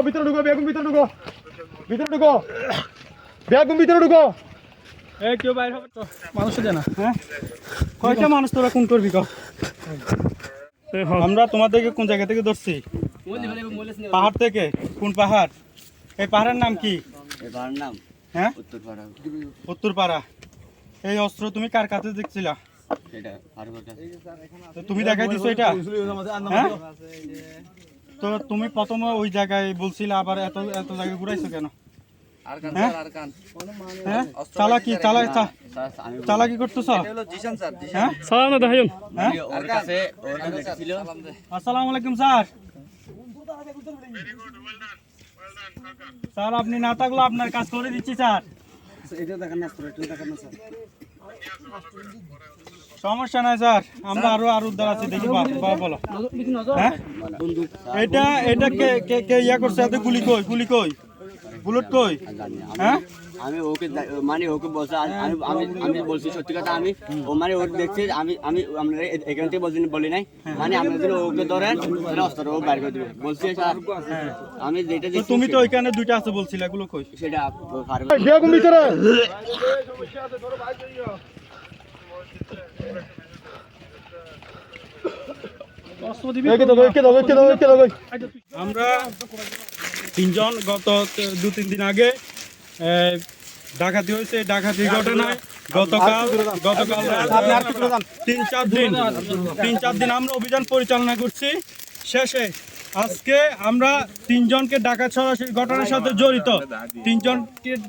ঢুকো ভিতরে ঢুকো বেগুন ভিতরে ঢুকো। ভিতরে ঢুকো। বেগুন ভিতরে ঢুকো। এই কেউ বাইরে হবে তো মানুষ জানা হ্যাঁ? কয়টা মানুষ তোরা কোন করবি কর আমরা তোমাদেরকে কোন জায়গা থেকে ধরছি? পাহাড় থেকে? কোন পাহাড়? এই পাহাড়ের নাম কি? নাম হ্যাঁ? উত্তরপাড়া। উত্তরপাড়া। এই অস্ত্র তুমি কার কাছে দেখছিলা? তুমি দেখাই দিছো এটা তো তুমি প্রথমে ওই জায়গায় বলছিলে আবার এত এত জায়গায় ঘুরাইছো কেন? হ্যাঁ? হ্যাঁ? চালাকি চালা চা- আমি চালাকি করতেছ? হ্যাঁ? সালাম দাহায়ুন হ্যাঁ? ওর কাছে ওর কাছে দেখছিল আসসালামু আলাইকুম স্যার। স্যার আপনি না থাকলে আপনার কাজ করে দিচ্ছি স্যার। সমস্যা নাই, স্যার। আমরা আরও আর উদ্ধার আছে, দেখি, বা- বা বলো। হ্যাঁ? এটা এটা কে কে ইয়া করছে? এত গুলি কই গুলি কই? বুলেট কই? হ্যাঁ? আমি ওকে মানে ওকে বলছে আমি আমি- আমি বলছি সত্যি কথা আমি ও মানে ওর দেখছি আমি আমি আমরা এ- এখান থেকে বলছি বলি নাই। মানে আমরা যদি ওকে ধরেন তাহলে অস্ত্র ও বাইর করে দিবে। বলছি স্যার আমি যেটা দেখছি তুমি তো ওইখানে দুইটা আছে বলছিলে এগুলো কই? সেটা বেগুন ভিতরে। একে দাও একে দাও একে দাও একে দাও। আমরা তিনজন গত দু তিন দিন আগে ডাকাতি হয়েছে ডাকাতি ঘটনায় গতকাল গতকাল তিন চার দিন তিন চার দিন আমরা অভিযান পরিচালনা করছি। শেষে আজকে আমরা তিনজনকে ডাকাত সরাসরি ঘটনার সাথে জড়িত। তিনজন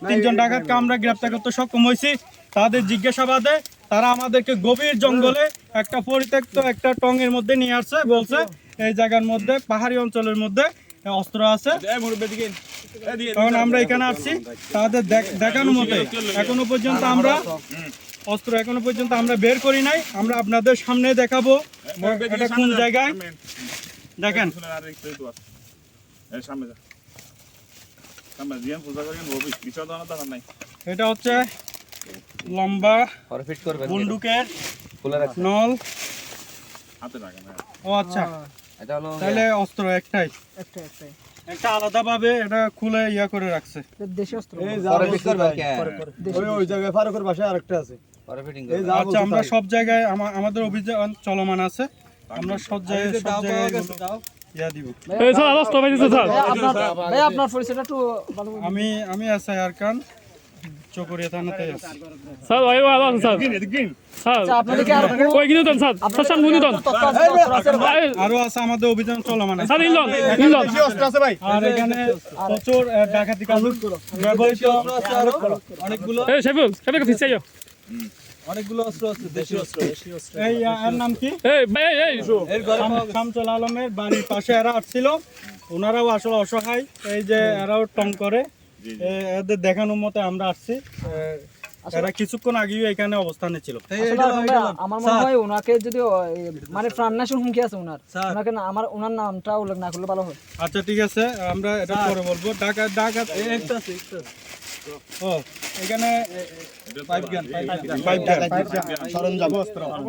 তিনজন ডাকাতকে আমরা গ্রেপ্তার করতে সক্ষম হয়েছি। তাদের জিজ্ঞাসাবাদে তারা আমাদেরকে গভীর জঙ্গলে একটা পরিত্যক্ত একটা টঙের মধ্যে নিয়ে আসছে বলছে এই জায়গার মধ্যে পাহাড়ি অঞ্চলের মধ্যে অস্ত্র আছে। তখন আমরা এখানে আসছি তাদের দেখ- দেখানো মতে এখনও পর্যন্ত আমরা অস্ত্র এখনও পর্যন্ত আমরা বের করি নাই। আমরা আপনাদের সামনে দেখাবো এটা কোন জায়গায়। দেখেন। এটা হচ্ছে লম্বা বন্দুকের নল। হাতে রাখেন আচ্ছা তাহলে অস্ত্র একটাই। একটা আলাদা ভাবে এটা খুলে ইয়া করে রাখছে। ওই ওই জায়গায় ফারুকের বাসায় আরেকটা আছে। আচ্ছা আমরা সব জায়গায় আমাদের অভিযান চলমান আছে। আমরা সব জায়গায় সব জায়গায় ইয়া একটু ভালো করে আমি আমি এসআই আরকান চকরিয়া থানাতে আছি। স্যার ওই ওই আওয়াজ স্যার। স্যার আপনাদেরকে আর ওই কিন্তু দেন স্যার? স্যার সামনে দেন। তথ্য আছে, তথ্য আছে। এই, আরও আছে আমাদের অভিযান চলমান আছে। Sir Elon Elon. বেশি অস্ত্র আছে ভাই। আর এখানে প্রচুর ডাকাতি কাজ ব্যবহৃত অনেকগুলো এই শেফুল শেফুল কাছে চাইও এই এর নাম কি? এই ভাই এই এই। শাম- শামসুল আলমের বাড়ির পাশে এরা আসছিল। ওনারাও আসলে অসহায়। এই যে এরাও টং করে। এদের দেখানোর মতে আমরা আসছি। এরা কিছুক্ষণ আগেও এখানে অবস্থানে ছিল। আমার মনে হয় ওনাকে যদি মানে প্রাণনাশের হুমকি আছে ওনার। ওনাকে আমার ওনার নামটা উল্লেখ না করলে ভালো হয়। আচ্ছা ঠিক আছে। আমরা এটা পরে বলব। ডাকা ডাকা ও এখানে পাইপ গান পাইপ গান। সরঞ্জাম। অস্ত্র আছে।